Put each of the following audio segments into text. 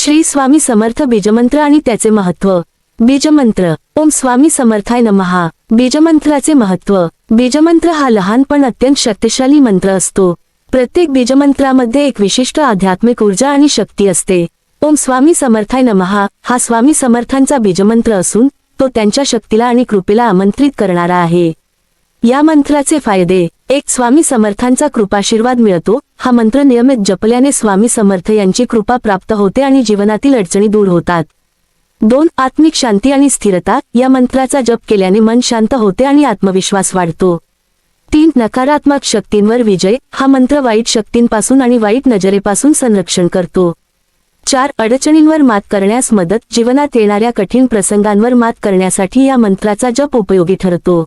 श्री स्वामी समर्थ बीजमंत्र आणि त्याचे महत्त्व. बीजमंत्र. ओम स्वामी समर्थाय नमहा बीजमंत्राचे महत्त्व. बीजमंत्र हा लहान पण अत्यंत शक्तिशाली मंत्र असतो. प्रत्येक बीजमंत्रामध्ये एक विशिष्ट आध्यात्मिक ऊर्जा आणि शक्ती असते. ओम स्वामी समर्थाय नमहा हा स्वामी समर्थांचा बीजमंत्र असून तो त्यांच्या शक्तीला आणि कृपेला आमंत्रित करणारा आहे. या मंत्राचे फायदे. एक स्वामी समर्थांचा कृपाशीर्वाद मिळतो. हा मंत्र नियमित जपल्याने स्वामी समर्थ यांची कृपा प्राप्त होते आणि जीवनातील अडचणी दूर होतात. दोन आत्मिक शांती आणि स्थिरता. या मंत्राचा जप केल्याने मन शांत होते आणि आत्मविश्वास वाढतो. तीन नकारात्मक शक्तींवर विजय. हा मंत्र वाईट शक्तींपासून आणि वाईट नजरेपासून संरक्षण करतो. चार अडचणींवर मात करण्यास मदत. जीवनात येणाऱ्या कठीण प्रसंगांवर मात करण्यासाठी या मंत्राचा जप उपयोगी ठरतो.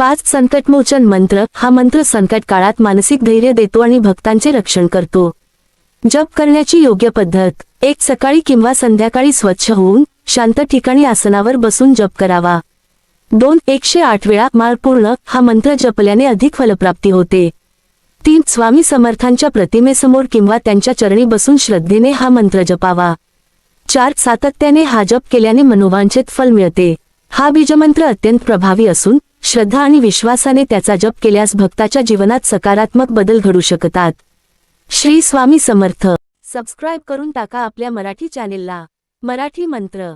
पाच संकटमोचन मंत्र हा मंत्र संकट काळात मानसिक धैर्य देतो आणि भक्तांचे रक्षण करतो. जप करण्याची योग्य पद्धत एक सकाळी किंवा संध्याकाळी स्वच्छ होऊन शांत ठिकाणी आसनावर बसून जप करावा. दोन एकशे आठ वेळा माळपूर्ण हा मंत्र जपल्याने अधिक फलप्राप्ती होते. तीन स्वामी समर्थांच्या प्रतिमेसमोर किंवा त्यांच्या चरणी बसून श्रद्धेने हा मंत्र जपावा. चार सातत्याने हा जप केल्याने मनोवांछित फल मिळते. हा बीजमंत्र अत्यंत प्रभावी असून श्रद्धा आणि विश्वासाने त्याचा जप केल्यास भक्ताच्या जीवनात सकारात्मक बदल घडू शकतात. श्री स्वामी समर्थ. सबस्क्राईब करून टाका आपल्या मराठी चॅनेलला. मराठी मंत्र.